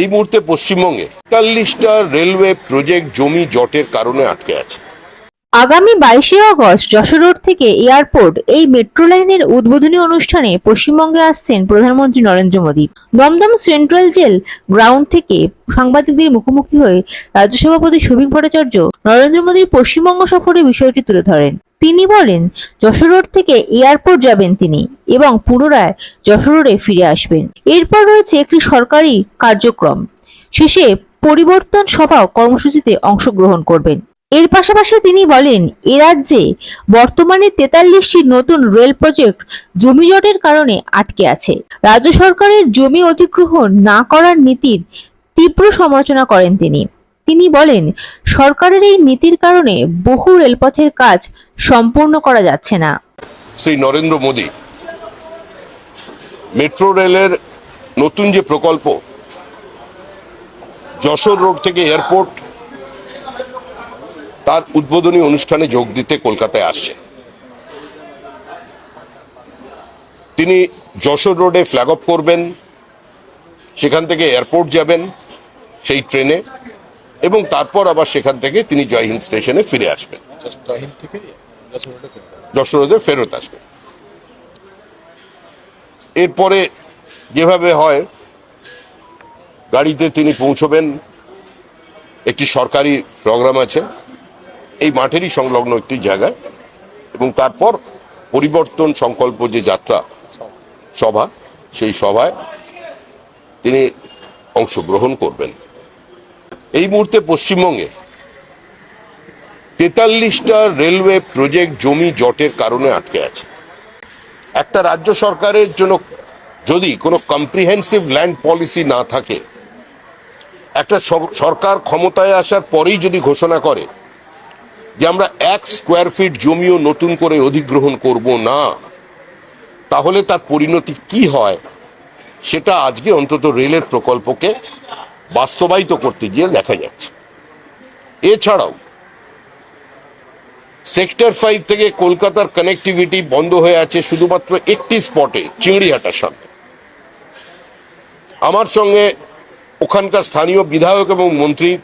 এই মুহূর্তে পশ্চিমবঙ্গে তেতাল্লিশটা রেলওয়ে প্রজেক্ট জমি জটের কারণে আটকে আছে। আগামী বাইশে আগস্ট যশোর রোড থেকে এয়ারপোর্ট এই মেট্রো লাইনের উদ্বোধনী অনুষ্ঠানে পশ্চিমবঙ্গে আসছেন প্রধানমন্ত্রী Narendra Modi. Dum Dum central jail ground থেকে সাংবাদিকদের মুখোমুখি হয়ে রাজ্য সভাপতি ভট্টাচার্য নরেন্দ্র মোদীর পশ্চিমবঙ্গ সফরে বিষয়টি তুলে ধরেন। তিনি বলেন, যশোর থেকে এয়ারপোর্ট যাবেন তিনি এবং পুনরায় যশোর ফিরে আসবেন। এরপর রয়েছে একটি সরকারি কার্যক্রম। শেষে পরিবর্তন সভা কর্মসূচিতে অংশগ্রহণ করবেন। এর পাশাপাশি তিনি বলেন, এ রাজ্যে বর্তমানে তেতাল্লিশটি নতুন রেল প্রজেক্ট জমি জটের কারণে আটকে আছে। রাজ্য সরকারের জমি অধিগ্রহণ না করার নীতির তীব্র সমালোচনা করেন তিনি। তিনি বলেন, সরকারের এই নীতির কারণে বহু রেলপথের কাজ সম্পূর্ণ করা যাচ্ছে না। শ্রী নরেন্দ্র মোদী, মেট্রো রেলের নতুন যে প্রকল্প, যশোর রোড থেকে এয়ারপোর্ট, তার উদ্বোধনী অনুষ্ঠানে যোগ দিতে কলকাতায় আসছে তিনি যশোর রোডে ফ্ল্যাগ অফ করবেন, সেখান থেকে এয়ারপোর্ট যাবেন, সেই ট্রেনে। এবং তারপর আবার সেখান থেকে তিনি জয়হিন্দ স্টেশনে ফিরে আসবেন। যশোর রোডে ফেরত আসবেন। এরপরে যেভাবে হয় গাড়িতে তিনি পৌঁছবেন। একটি সরকারি প্রোগ্রাম আছে। এই মাঠেরই সংলগ্ন একটি জায়গায়। এবং তারপর পরিবর্তন সংকল্প যে যাত্রা সভা সেই সভায় তিনি অংশগ্রহণ করবেন। এই মুহূর্তে পশ্চিমবঙ্গে তেতাল্লিশটা রেলওয়ে প্রজেক্ট জমি জটের কারণে আটকে আছে। একটা রাজ্য সরকারের জন্য যদি কোনো কম্প্রিহেন্সিভ ল্যান্ড পলিসি না থাকে, একটা সরকার ক্ষমতায় আসার পরেই যদি ঘোষণা করে যে আমরা এক স্কোয়ার ফিট জমিও নতুন করে অধিগ্রহণ করব না, তাহলে তার পরিণতি কি হয়, সেটা আজকে অন্তত রেলের প্রকল্পকে বাস্তবায়িত করতে গিয়ে দেখা যাচ্ছে। এছাড়াও, সেক্টর ফাইভ থেকে কলকাতার কানেক্টিভিটি বন্ধ হয়ে আছে শুধুমাত্র একটি স্পটে চিংড়িহাটার সামনে। আমার সঙ্গে ওখানকার স্থানীয় বিধায়ক এবং মন্ত্রী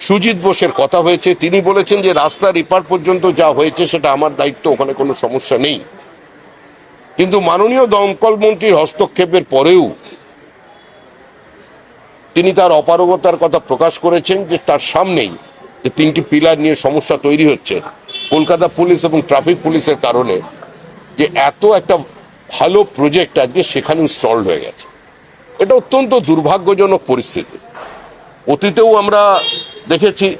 সুজিত বোসের কথা হয়েছে। তিনি বলেছেন যে রাস্তার এপার পর্যন্ত যা হয়েছে সেটা আমার দায়িত্ব, ওখানে কোনো সমস্যা নেই। কিন্তু মাননীয় দমকল মন্ত্রীর হস্তক্ষেপের পরেও তিনি তার অপারগতার কথা প্রকাশ করেছেন যে তার সামনেই যে তিনটি পিলার নিয়ে সমস্যা তৈরি হচ্ছে, কলকাতা পুলিশ এবং ট্রাফিক পুলিশের কারণে, যে এত একটা ভালো প্রজেক্ট আজকে সেখানে ইনস্টলড হয়ে গেছে। এটা অত্যন্ত দুর্ভাগ্যজনক পরিস্থিতি। অতীতেও আমরা দেখেছি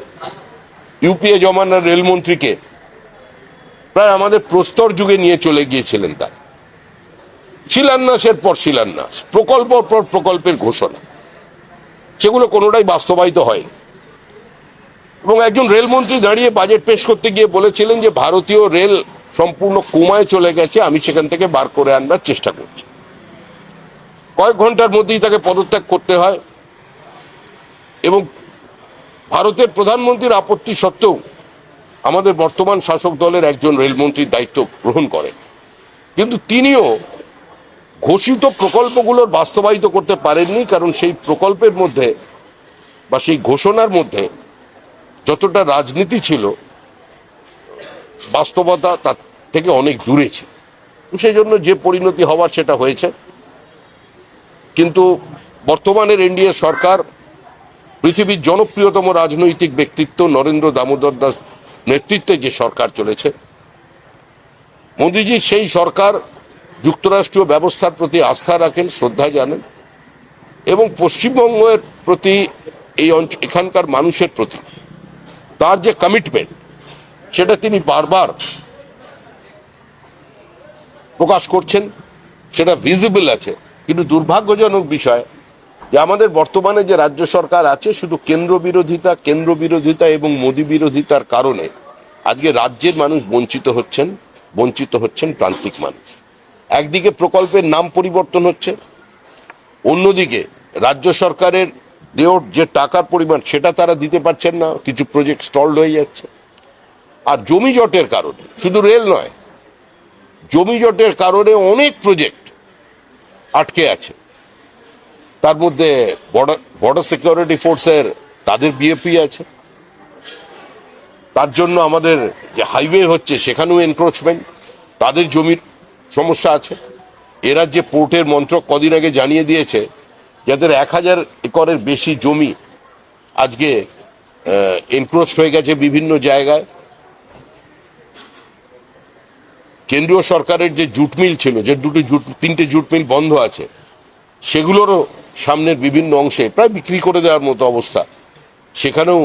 ইউপিএ জমানার রেলমন্ত্রীকে প্রায় আমাদের প্রস্তর যুগে নিয়ে চলে গিয়েছিলেন তার। শিলান্যাসের পর শিলান্যাস প্রকল্প পর প্রকল্পের ঘোষণা। সেগুলো কোনোটাই বাস্তবায়িত হয়নি। এবং একজন রেলমন্ত্রী দাঁড়িয়ে বাজেট পেশ করতে গিয়ে বলেছিলেন যে, ভারতীয় রেল সম্পূর্ণ কোমায় চলে গেছে, আমি সেখান থেকে বার করে আনবার চেষ্টা করছি। কয়েক ঘণ্টার মধ্যেই তাকে পদত্যাগ করতে হয়। এবং ভারতের প্রধানমন্ত্রীর আপত্তি সত্ত্বেও আমাদের বর্তমান শাসক দলের একজন রেলমন্ত্রীর দায়িত্ব গ্রহণ করেন। কিন্তু তিনিও ঘোষিত প্রকল্পগুলোর বাস্তবায়িত করতে পারেননি, কারণ সেই প্রকল্পের মধ্যে বা সেই ঘোষণার মধ্যে যতটা রাজনীতি ছিল, বাস্তবতা তার থেকে অনেক দূরে ছিল। সেই জন্য যে পরিণতি হওয়ার সেটা হয়েছে। কিন্তু বর্তমানের এনডিএ সরকার, পৃথিবীর জনপ্রিয়তম রাজনৈতিক ব্যক্তিত্ব নরেন্দ্র দামোদর দাস নেতৃত্বে যে সরকার চলেছে, মোদীজি সেই সরকার যুক্তরাষ্ট্রীয় ব্যবস্থার প্রতি আস্থা রাখেন, শ্রদ্ধা জানেন এবং পশ্চিমবঙ্গের প্রতি এই এখানকার মানুষের প্রতি তার যে কমিটমেন্ট সেটা তিনি বারবার প্রকাশ করছেন, সেটা ভিজিবল আছে। কিন্তু দুর্ভাগ্যজনক বিষয় যে আমাদের বর্তমানে যে রাজ্য সরকার আছে, শুধু কেন্দ্র বিরোধিতা কেন্দ্র বিরোধিতা এবং মোদী বিরোধিতার কারণে আজকে রাজ্যের মানুষ বঞ্চিত হচ্ছেন বঞ্চিত হচ্ছেন প্রান্তিক মানুষ। একদিকে প্রকল্পের নাম পরিবর্তন হচ্ছে, অন্যদিকে রাজ্য সরকারের দেওয়ার যে টাকার পরিমাণ সেটা তারা দিতে পারছেন না, কিছু প্রজেক্ট স্টলড হয়ে যাচ্ছে। আর জমি জটের কারণে, শুধু রেল নয়, জমি জটের কারণে অনেক প্রজেক্ট আটকে আছে। তার মধ্যে বর্ডার বর্ডার সিকিউরিটি ফোর্সের তাদের বিএপি আছে। তার জন্য আমাদের যে হাইওয়ে হচ্ছে, সেখানেও এনক্রোচমেন্ট তাদের জমির সমস্যা আছে। এরা যে পোর্টের মন্ত্রক কদিন আগে জানিয়ে দিয়েছে যাদের এক হাজার একরের বেশি জমি আজকে এনক্রোচ হয়ে গেছে বিভিন্ন জায়গায়। কেন্দ্রীয় সরকারের যে জুট মিল ছিল, যে দুটো জুট, তিনটে জুট মিল বন্ধ আছে, সেগুলোরও সামনের বিভিন্ন অংশে প্রায় বিক্রি করে দেওয়ার মতো অবস্থা। সেখানেও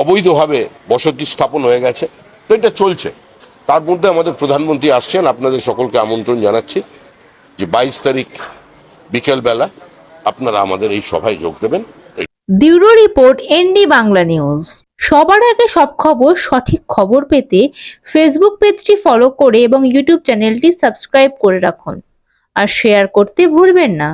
অবৈধভাবে বসতি স্থাপন হয়ে গেছে। তো এটা চলছে। তার মধ্যে আমাদের প্রধানমন্ত্রী আসছেন, আপনাদের সকলকে আমন্ত্রণ জানাচ্ছি যে বাইশ তারিখ বিকেলবেলা আপনারা আমাদের এই সভায় যোগ দেবেন। Bureau report ND Bangla news. সবার আগে সব খবর, সঠিক খবর পেতে ফেসবুক পেজটি ফলো করে এবং ইউটিউব চ্যানেলটি সাবস্ক্রাইব করে রাখুন। আর শেয়ার করতে ভুলবেন না।